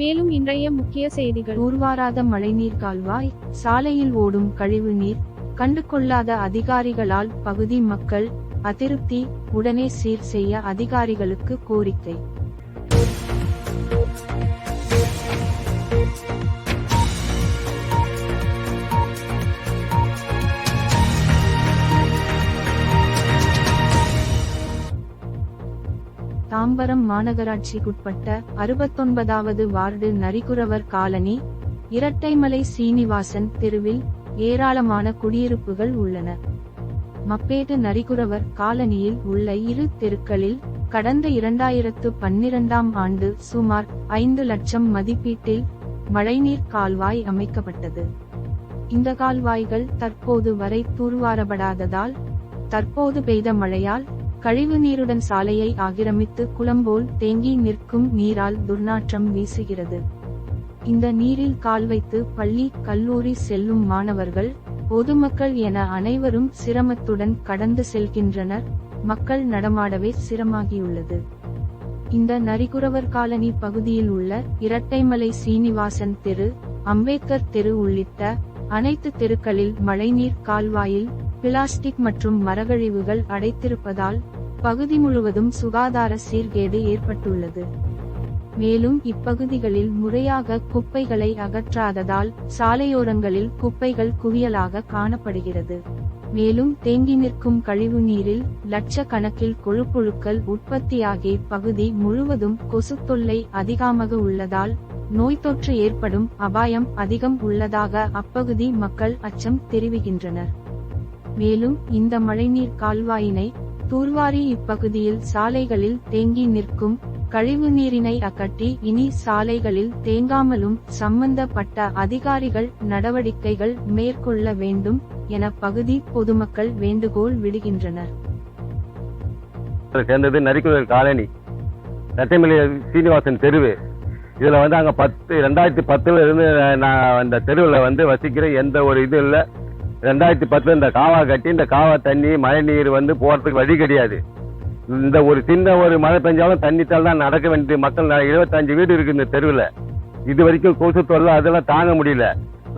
மேலும் இன்றைய முக்கிய செய்திகள். ஊர்வாராத மழைநீர் கால்வாய் சாலையில் ஓடும் கழிவு நீர் கண்டு கொள்ளாத அதிகாரிகளால் பகுதி மக்கள் அதிருப்தி உடனே சீர் செய்ய அதிகாரிகளுக்கு கோரிக்கை. தாம்பரம் மாநகராட்சிக்குட்பட்ட அறுபத்தொன்பதாவது வார்டு நரிக்குறவர் காலனி இரட்டைமலை சீனிவாசன் தெருவில் ஏராளமான குடியிருப்புகள் உள்ளன. மப்பேடு நரிக்குறவர் காலனியில் உள்ள இரு தெருக்களில் கடந்த இரண்டாயிரத்து பன்னிரண்டாம் ஆண்டு சுமார் ஐந்து லட்சம் மதிப்பீட்டில் மழைநீர் கால்வாய் அமைக்கப்பட்டது. இந்த கால்வாய்கள் தற்போது வரை தூர்வாரப்படாததால் தற்போது பெய்த மழையால் கழிவு நீருடன் சாலையை ஆக்கிரமித்து குளம்போல் தேங்கி நிற்கும் நீரால் துர்நாற்றம் வீசுகிறது. இந்த நீரில் கால் வைத்து பள்ளி கல்லூரி செல்லும் மாணவர்கள் பொதுமக்கள் என அனைவரும் சிரமத்துடன் கடந்து செல்கின்றனர். மக்கள் நடமாடவே சிரமாகியுள்ளது இந்த நரிகுறவர் காலனி பகுதியில் உள்ள இரட்டைமலை சீனிவாசன் தெரு அம்பேத்கர் தெரு உள்ளிட்ட அனைத்து தெருக்களில் மழைநீர் கால்வாயில் பிளாஸ்டிக் மற்றும் மரகழிவுகள் அடைத்திருப்பதால் பகுதி முழுவதும் சுகாதார சீர்கேடு ஏற்பட்டுள்ளது. மேலும் இப்பகுதிகளில் முறையாக குப்பைகளை அகற்றாததால் சாலையோரங்களில் குப்பைகள் குவியலாக காணப்படுகிறது. மேலும் தேங்கி நிற்கும் கழிவு நீரில் லட்சக்கணக்கில் கொழுப்புழுக்கள் உற்பத்தியாகி பகுதி முழுவதும் கொசு தொல்லை அதிகமாக உள்ளதால் நோய் தொற்று ஏற்படும் அபாயம் அதிகம் உள்ளதாக அப்பகுதி மக்கள் அச்சம் தெரிவிக்கின்றனர். மேலும் இந்த மழைநீர் கால்வாயினை தூர்வாரி இப்பகுதியில் சாலைகளில் தேங்கி நிற்கும் கழிவு நீரினை அகற்றி இனி சாலைகளில் தேங்காமலும் சம்பந்தப்பட்ட அதிகாரிகள் நடவடிக்கைகள் மேற்கொள்ள வேண்டும் என பகுதி பொதுமக்கள் வேண்டுகோள் விடுகின்றனர். சேர்ந்தது நரிக்குதல் காலனி ரட்டைமலை சீனிவாசன் தெருவு. இதுல வந்து அங்க பத்து ரெண்டாயிரத்தி பத்துல இருந்து நான் அந்த தெருவில் வந்து வசிக்கிற எந்த ஒரு இது இல்லை. ரெண்டாயிரத்தி பத்து இந்த காவா கட்டி இந்த காவா தண்ணி மழை நீர் வந்து போறதுக்கு வழி கிடையாது. இந்த ஒரு சின்ன ஒரு மழை பெஞ்சாலும் தண்ணி தான் நடக்க வேண்டிய மக்கள் இருபத்தஞ்சு வீடு இருக்கு இந்த தெருவில். இது வரைக்கும் கொசு தொல்லை அதெல்லாம் தாங்க முடியல.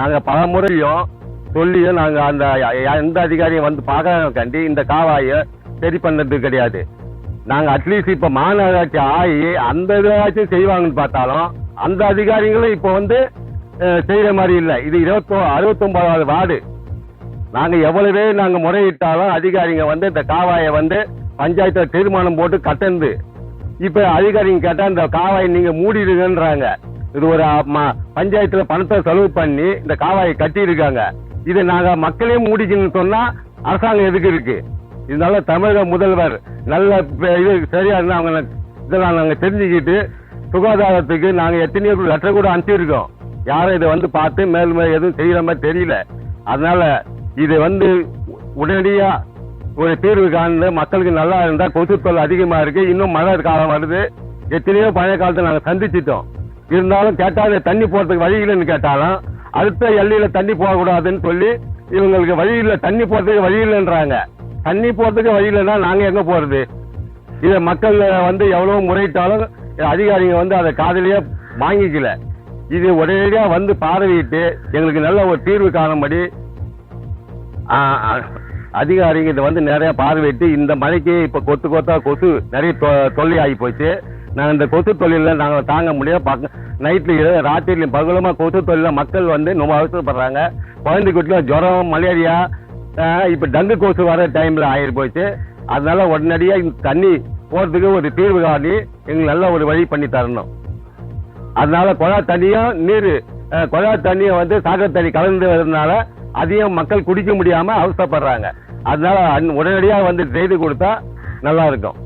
நாங்க பல முறையும் சொல்லியும் நாங்க அந்த எந்த அதிகாரியும் வந்து பார்க்கறாங்க கண்டி இந்த காவாயை சரி பண்ணது கிடையாது. நாங்க அட்லீஸ்ட் இப்ப மாநகராட்சி ஆகி அந்த இதாச்சும் செய்வாங்கன்னு பார்த்தாலும் அந்த அதிகாரிகளும் இப்ப வந்து செய்கிற செய்யற மாதிரி இல்லை. இது இருபத்தோ அறுபத்தொன்பதாவது வார்டு. நாங்க எவ்வளவே நாங்க முறையிட்டாலும் அதிகாரிங்க வந்து இந்த காவாயை வந்து பஞ்சாயத்துல தீர்மானம் போட்டு கட்டந்து இப்ப அதிகாரிங்க கேட்டா இந்த காவாயை நீங்க மூடிடுங்கன்றாங்க. இது ஒரு பஞ்சாயத்துல பணத்தை செலவு பண்ணி இந்த காவாயை கட்டி இருக்காங்க இதை நாங்க மக்களே மூடிக்கணும்னு சொன்னா அரசாங்கம் எதுக்கு இருக்கு? இதனால தமிழக முதல்வர் நல்ல இது சரியா இருந்தா அவங்க இதெல்லாம் நாங்க தெரிஞ்சுக்கிட்டு சுகாதாரத்துக்கு நாங்க எத்தனையோ லெட்டர் கூட அனுப்பிச்சிருக்கோம் யாரும் இதை வந்து பார்த்து மேல் மேல் எதுவும் செய்யற மாதிரி தெரியல. அதனால இது வந்து உடனடியா ஒரு தீர்வு காணு மக்களுக்கு நல்லா இருந்தா கொசு தொல்லை அதிகமா இருக்கு. இன்னும் மழை காலம் வருது. எத்தனையோ பழைய காலத்தை நாங்க சந்திச்சிட்டோம். இருந்தாலும் கேட்டால் தண்ணி போறதுக்கு வழி இல்லைன்னு கேட்டாலும் அடுத்த எல்லையில தண்ணி போகக்கூடாதுன்னு சொல்லி இவங்களுக்கு வழி இல்லை. தண்ணி போறதுக்கு வழி இல்லைன்றாங்க. தண்ணி போறதுக்கு வழி இல்லைன்னா நாங்க எங்க போறது? இத மக்கள் வந்து எவ்வளவு முறையிட்டாலும் அதிகாரிங்க வந்து அதை காதலியே வாங்கிக்கல. இது உடனடியா வந்து பார்வையிட்டு எங்களுக்கு நல்ல ஒரு தீர்வு காணும்படி அதிகாரிங்க இதை வந்து நிறைய பார்வையிட்டு இந்த மழைக்கு இப்ப கொத்து கொத்தா கொசு நிறைய தொ- தொல்லை ஆகி போச்சு. நாங்கள் இந்த கொசு தொழில நாங்கள் தாங்க முடியாது நைட்ல ராத்திரிலையும் பகலுமா கொசு தொழில மக்கள் வந்து ரொம்ப அவசரப்படுறாங்க. குழந்தை குட்டிலாம் ஜுரம் மலேரியா இப்போ இப்ப டங்கு கொசு வர டைம்ல ஆயிரு போச்சு. அதனால உடனடியா இந்த தண்ணி போறதுக்கு ஒரு தீர்வு காணி எங்களுக்கு நல்ல ஒரு வழி பண்ணி தரணும். அதனால குழா தண்ணியும் நீர் குழா தண்ணியை வந்து சாக்கடை தண்ணி கலந்து வரதுனால அதையும் மக்கள் குடிக்க முடியாம அவசரப்படுறாங்க அதனால உடனடியாக வந்து செய்து கொடுத்தா நல்லா இருக்கும்.